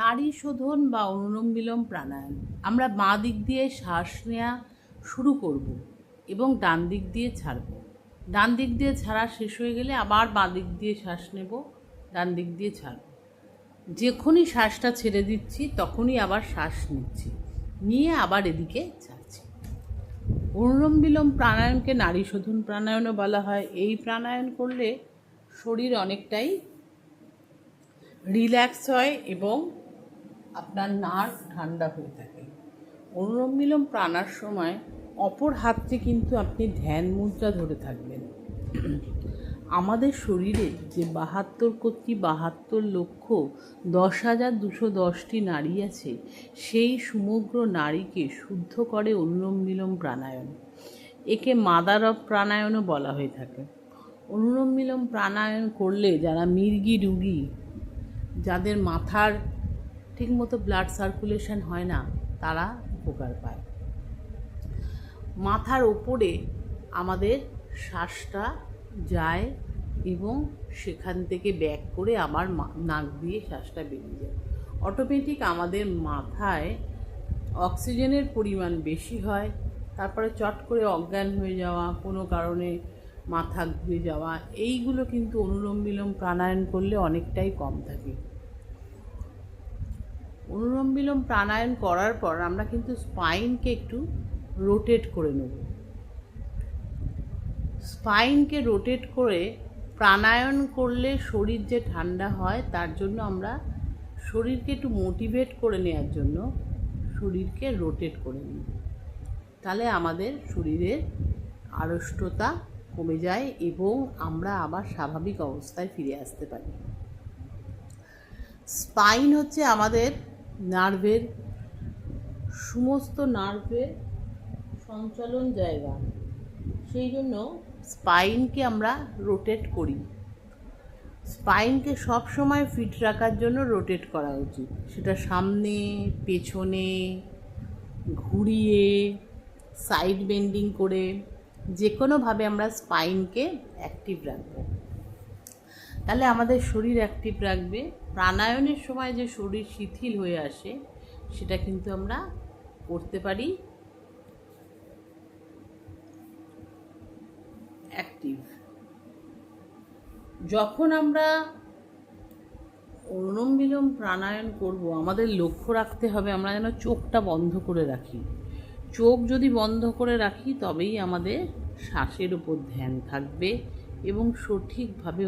নারী শোধন বা অনুলোম বিলোম প্রাণায়াম। আমরা বাঁ দিক দিয়ে শ্বাস নেওয়া শুরু করব এবং ডান দিক দিয়ে ছাড়ব। ডান দিক দিয়ে ছাড়া শেষ হয়ে গেলে আবার বাঁ দিক দিয়ে শ্বাস নেব, ডান দিক দিয়ে ছাড়ব। যখনই শ্বাসটা ছেড়ে দিচ্ছি, তখনই আবার শ্বাস নিচ্ছি। নিয়ে আবার এদিকে ছাড়ছি অনুলোম বিলোম প্রাণায়ামকে নারী শোধন প্রাণায়ামও বলা হয়। এই প্রাণায়াম করলে শরীর অনেকটাই রিল্যাক্স হয় এবং আপনার নার্ভ ঠান্ডা হয়ে থাকে। অনুলোম বিলোম প্রাণার সময় অপর হাতটি কিন্তু আপনি ধ্যান মুদ্রা ধরে থাকবেন। আমাদের শরীরে যে বাহাত্তর কোটি বাহাত্তর লক্ষ দশ হাজার দুশো দশটি নারী আছে, সেই সমগ্র নারীকে শুদ্ধ করে অনুলোম বিলোম প্রাণায়াম একে মাদার অফ প্রাণায়ামও বলা হয়ে থাকে। অনুলোম বিলোম প্রাণায়াম করলে যারা মির্গি রুগী, যাদের মাথার ঠিকমতো ব্লাড সার্কুলেশন হয় না, তারা উপকার পায়। মাথার ওপরে আমাদের শ্বাসটা যায় এবং সেখান থেকে ব্যাক করে আবার মা- নাক দিয়ে শ্বাসটা বেরিয়ে যায়। অটোমেটিক আমাদের মাথায় অক্সিজেনের পরিমাণ বেশি হয়, তারপরে চট করে অজ্ঞান হয়ে যাওয়া, কোনো কারণে মাথা ঘুরে যাওয়া, এইগুলো কিন্তু অনুলোম বিলোম প্রাণায়াম করলে অনেকটাই কম থাকে। অনুলোম বিলোম প্রাণায়াম করার পর আমরা কিন্তু স্পাইনকে একটু রোটেট করে নেব। স্পাইনকে রোটেট করে প্রাণায়াম করলে শরীর যে ঠান্ডা হয়, তার জন্য আমরা শরীরকে একটু মোটিভেট করে নেওয়ার জন্য শরীরকে রোটেট করে নিই। তাহলে আমাদের শরীরের আড়ষ্টতা কমে যায় এবং আমরা আবার স্বাভাবিক অবস্থায় ফিরে আসতে পারি। স্পাইন হচ্ছে আমাদের নার্ভের সমস্ত নার্ভের সঞ্চালন জায়গা। সেই জন্য স্পাইনকে আমরা রোটেট করি। স্পাইনকে সব সময় ফিট রাখার জন্য রোটেট করা উচিত। সেটা সামনে, পেছনে, ঘুরিয়ে, সাইড বেন্ডিং করে যে কোনোভাবে আমরা স্পাইনকে অ্যাক্টিভ রাখব। তাহলে আমাদের শরীর অ্যাক্টিভ রাখবে। প্রাণায়ামের সময় যে শরীর শিথিল হয়ে আসে, সেটা কিন্তু আমরা করতে পারি। অ্যাক্টিভ যখন আমরা অনুলোম বিলোম প্রাণায়াম করব, আমাদের লক্ষ্য রাখতে হবে আমরা যেন চোখটা বন্ধ করে রাখি। চোখ যদি বন্ধ করে রাখি, তবেই আমাদের শ্বাসের উপর ধ্যান থাকবে এবং সঠিকভাবে